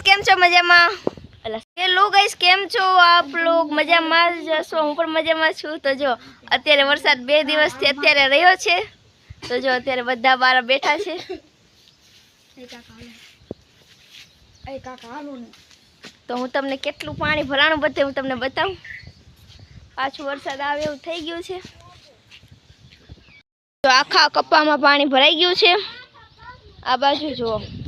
Guys કેમ છો મજામાં? હેલો ગાઈસ કેમ છો આપ લોગ? મજામાં જ હશો, હું પણ મજામાં છું. તો જો, અત્યારે વરસાદ બે દિવસથી અત્યારે રહ્યો છે. તો જો, અત્યારે બધા બાર બેઠા છે. તો હું તમને કેટલું પાણી ભરાણું બધે હું તમને બતાવું. પાછું વરસાદ આવે એવું થઈ ગયું છે. તો આખા કપ્પામાં પાણી ભરાઈ ગયું છે. આ બાજુ જુઓ.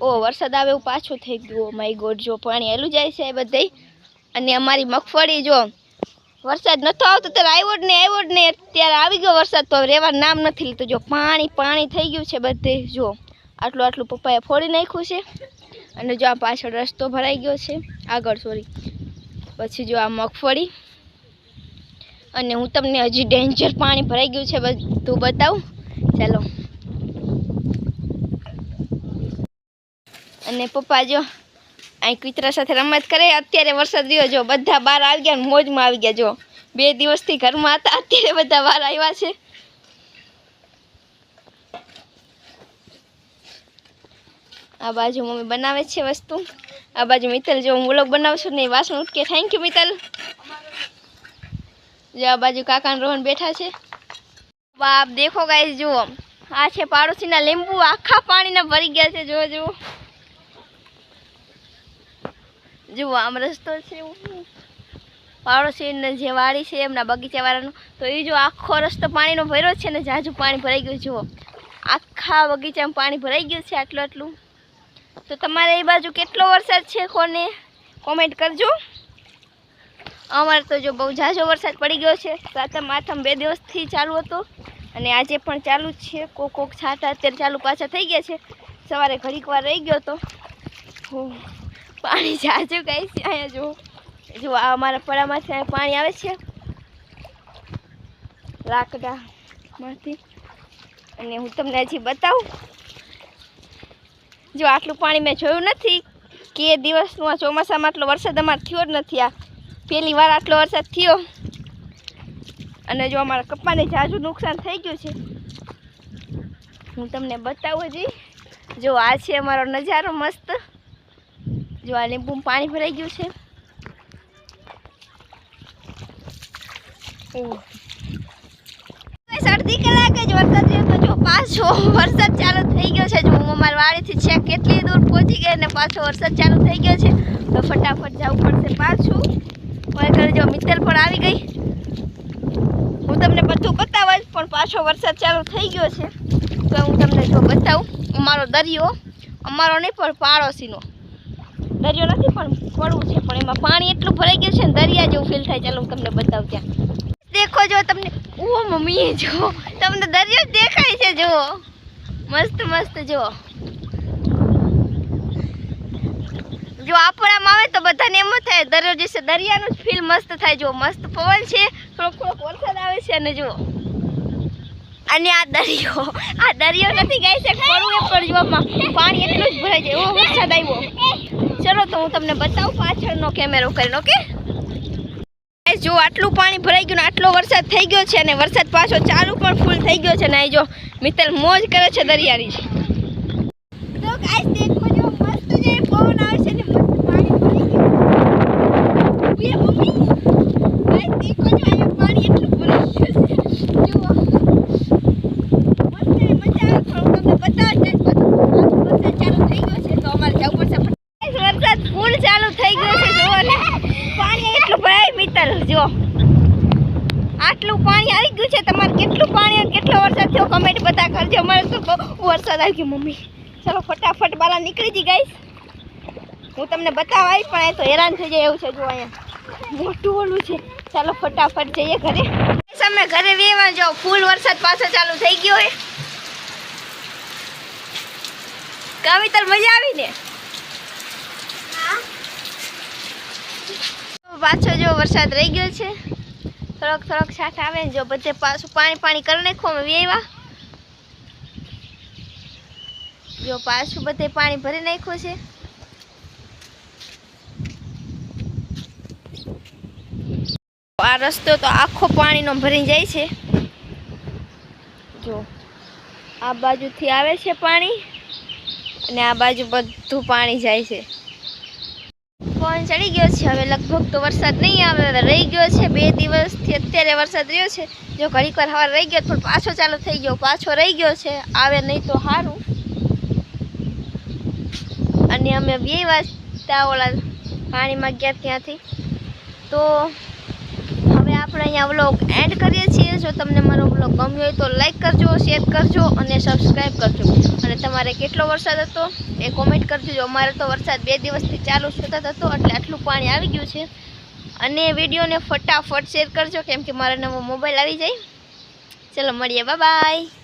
ઓ, વરસાદ આવે એવું પાછું થઈ ગયું. માય ગોડ, જો પાણી હેલું જાય છે બધે અને અમારી મગફળી જો, વરસાદ નતો આવતો ત્યારે આવ્યો જ ને આવ્યો જ ને. અત્યારે આવી ગયો વરસાદ તો હવે રહેવા નામ નથી લીધું. જો પાણી પાણી થઈ ગયું છે બધે. જો, આટલું આટલું પપ્પાએ ફોડી નાખ્યું છે. અને જો આ પાછળ રસ્તો ભરાઈ ગયો છે. આગળ સોરી પછી જો આ મગફળી. અને હું તમને હજી ડેન્જર પાણી ભરાઈ ગયું છે બધું બતાવું. ચાલો. અને પપ્પા જો અહીં કૂતરા સાથે રમત કરે, અત્યારે વરસાદ રહ્યો જો, બધા બહાર આવી ગયા મોજમાં આવી ગયા જો. બે દિવસથી ઘરમાં હતા, અત્યારે બધા બહાર આવ્યા છે. આ બાજુ મમ્મી બનાવે છે વસ્તુ. આ બાજુ મિત્તલ, જો હું વ્લોગ બનાવું છું ને વાસણ ઉટકે. Thank you Mittal. જો આ બાજુ કાકા રોહન બેઠા છે. બાપ, દેખો ગાઈસ જુઓ. આ છે પાડોશીના લીંબુ, આખા પાણીના ભરી ગયા છે જો જુઓ જુઓ આમ રસ્તો છે પાડોશીને જે વાડી છે, એમના બગીચાવાળાનો, તો એ જો આખો રસ્તો પાણીનો ભર્યો છે ને, જાજુ પાણી ભરાઈ ગયું, જુઓ. આખા બગીચામાં પાણી ભરાઈ ગયું છે આટલું આટલું. તો તમારે એ બાજુ કેટલો વરસાદ છે, કોને? કોમેન્ટ કરજો. અમારે તો જો બહુ ઝાઝો વરસાદ પડી ગયો છે, સાતમ, આઠમ બે દિવસથી ચાલુ હતો. અને આજે પણ ચાલુ જ છે, કોક કોક છાંટા અત્યારે ચાલુ પાછા થઈ ગયા છે. સવારે ઘડીક વાર રહી ગયો હતો. પાણી જાજુ કાંઈ છે અહીંયા જો જો આ અમારા પડામાંથી અહીંયા પાણી આવે છે. લાકડામાંથી અને હું તમને હજી બતાવું. જો આટલું પાણી મેં જોયું નથી કે એ દિવસનું આ ચોમાસામાં આટલો વરસાદ અમારે થયો જ નથી આ. પહેલી વાર આટલો વરસાદ થયો. અને જો અમારા કપ્પાને જાજુ નુકસાન થઈ ગયું છે. હું તમને બતાવું હજી. જો આ છે અમારો નજારો મસ્ત. જો આ લીંબુ પાણી ભરાઈ ગયું છે. અડધી કલાક જ વરસાદ તો જો પાછો વરસાદ ચાલુ થઈ ગયો છે. જો હું અમારી વાડીથી છે કેટલી દૂર પહોંચી ગઈ ને પાછો વરસાદ ચાલુ થઈ ગયો છે. તો ફટાફટ જવું પડશે પાછું. મારે ઘરે જો મિત્તલ પણ આવી ગઈ. હું તમને બધું બતાવીશ પણ પાછો વરસાદ ચાલુ થઈ ગયો છે. તો હું તમને જો બતાવું, અમારો દરિયો, અમારો નહીં પણ પાડોશીનો. દરિયો નથી પણ પડવું છે, પણ એમાં પાણી એટલું ભરાઈ ગયું છે ને દરિયા જેવું ફીલ થાય ચાલો હું તમને બતાવું ત્યાં. દેખો જો તમને ઓ મમ્મી, જો, તમને દરિયો દેખાય છે, જુઓ. મસ્ત મસ્ત જો જો આપણામાં આવે તો બધાને એમ જ થાય, દરિયો જે છે, દરિયાનું જ ફીલ મસ્ત થાય જો મસ્ત પવન છે, થોડોક થોડોક વરસાદ આવે છે અને જો અને આ દરિયો આ દરિયો નથી ગાય છે પણ એટલું જ ભરાય જાય. એવો વરસાદ આવ્યો. ચલો તો હું તમને બતાવું પાછળનો કેમેરો કરીને ઓકે જો આટલું પાણી ભરાઈ ગયું ને આટલો વરસાદ થઈ ગયો છે અને વરસાદ પાછો ચાલુ પણ ફૂલ થઈ ગયો છે ને જો મિત્તલ મોજ કરે છે દરિયાની. તો ગાઈસ દેખો જો મસ્ત જે પવન આવે છે ને મસ્ત પાણી ભરાઈ ગયું ઊભી રહો, મમ્મી ગાઈસ દેખો જો અહીંયા પાણી એટલું ભરાઈ ગયું છે જુઓ મસ્ત એ મજા આવે પણ હું તમને બતાવવા જ નથી પાછું વરસાદ ચાલુ થઈ ગયો છે તો અમારે જવું પડશે ફટાફટ. Guys, વરસાદ ફૂલ ચાલુ થઈ ગયો છે જુઓ ને પાણી એટલું ભરાય મિત્તલ જો આટલું પાણી આવી ગયું છે તમારે કેટલું પાણી અને કેટલો વરસાદ થયો કમેન્ટ બધા કરજો. અમારે તો બહુ વરસાદ આવી ગયો મમ્મી. ચલો ફટાફટ બહાર નીકળી જઈ ગઈશ હું તમને બતાવાય પણ એ તો હેરાન થઈ જાય એવું છે જો અહીંયા. મોટું ઓલું છે. ચાલો ફટાફટ જઈએ ઘરે. અમે ઘરે વેવા જાઓ. ફૂલ વરસાદ પાછો ચાલુ થઈ ગયો હોય કવિતર મજા આવી ને? પાછો જો વરસાદ રહી ગયો છે. થોડોક થોડોક છાંટ આવે ને જો બધે પાછું પાણી પાણી કરી નાખો અમે વેવા જો પાછું બધે પાણી ભરી નાખ્યું છે. આ રસ્તો તો આખો પાણીનો ભરી જાય છે. જો આ બાજુથી આવે છે પાણી અને આ બાજુ બધું પાણી જાય છે. ફોન ચડી ગયો છે. હવે લગભગ તો વરસાદ નહીં આવે રહી ગયો છે. બે દિવસથી અત્યારે વરસાદ રહ્યો છે. જો ઘડીક વાર હવાર રહી ગયો પણ પાછો ચાલુ થઈ ગયો. પાછો રહી ગયો છે. આવે નહીં તો સારું. અને અમે બે વાગતા ઓલા પાણીમાં ગયા ત્યાંથી. તો હવે આપણે અહીંયા વ્લોગ એન્ડ કરીએ છીએ. જો તમને મારો બ્લોગ ગમ્યો હોય તો લાઈક કરજો શેર કરજો અને સબસ્ક્રાઈબ કરજો. અને તમારે કેટલો વરસાદ હતો એ કોમેન્ટ કરજો. અમારે તો વરસાદ બે દિવસથી ચાલુ સતત હતો, એટલે આટલું પાણી આવી ગયું છે. અને વિડીયોને ફટાફટ શેર કરજો, કેમ કે મારા નવો મોબાઈલ આવી જાય. ચલો મળીએ. બાય